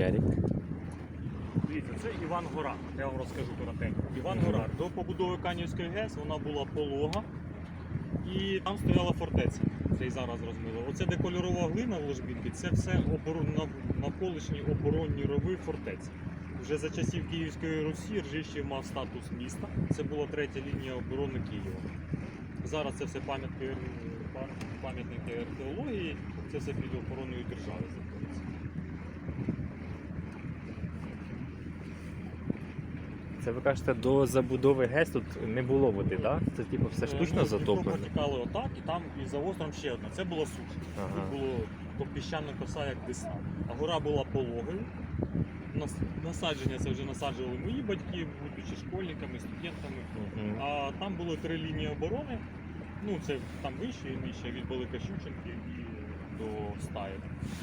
Ярик. Дивіться, це Іван Гора. Я вам розкажу коротенько. Іван Гора. До побудови Канівської ГЕС вона була полога. І там стояла фортеця. Це і зараз розмило. Оце де кольорова глина в ложбінки, це все навколишні оборонні рови фортеці. Вже за часів Київської Русі Ржищів мав статус міста. Це була третя лінія оборони Києва. Зараз це все пам'ятки, пам- пам'ятники археології, це все під охороною держави знаходиться. Це ви кажете, до забудови ГЕС тут не було води, так? Да? Це типу все штучно Ну, затоплено. Протікали отак, і там і за островом ще одна. Це була суша. Ага. Тут було то піщана коса, як десна. А гора була пологою. Нас- Насадження це вже насаджували мої батьки, будучи школьниками, студентами. Мгм. А там було три лінії оборони. Ну, це там вище і нижче від Великощученки і до стаї.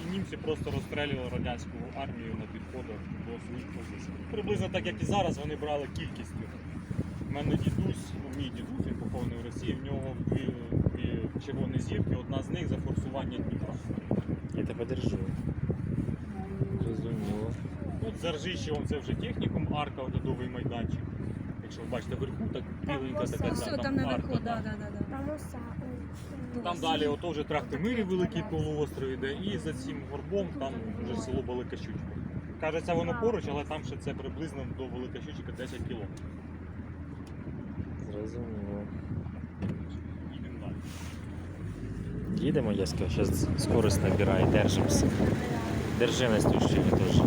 І німці просто розстрілювали радянську армію на підходах до своїх позицій. Приблизно так, як і зараз, вони брали кількістю. У мене дідусь, ну мій дідусь, він похований в Росії, в нього дві, дві червоні зірки, одна з них за форсування Дніпра. Я тебе держу. Зрозуміло. От за Ржищевом це вже технікум, арка, оглядовий майданчик. Бачите вверху, так біленька така. Все, да, там наверху, арка, да, да, да, да. Там оса. Там далі ото вже Трахтимирі великий полуостров йде, і за цим горбом там вже село Велика Щучка. Кажеться, воно поруч, але там ще це приблизно до Велика Щучка 10 кілометрів. Зрозуміло. Їдемо далі. Їдемо, я скажу, зараз скорость набирає, держимося. Держи Настюш, ще теж.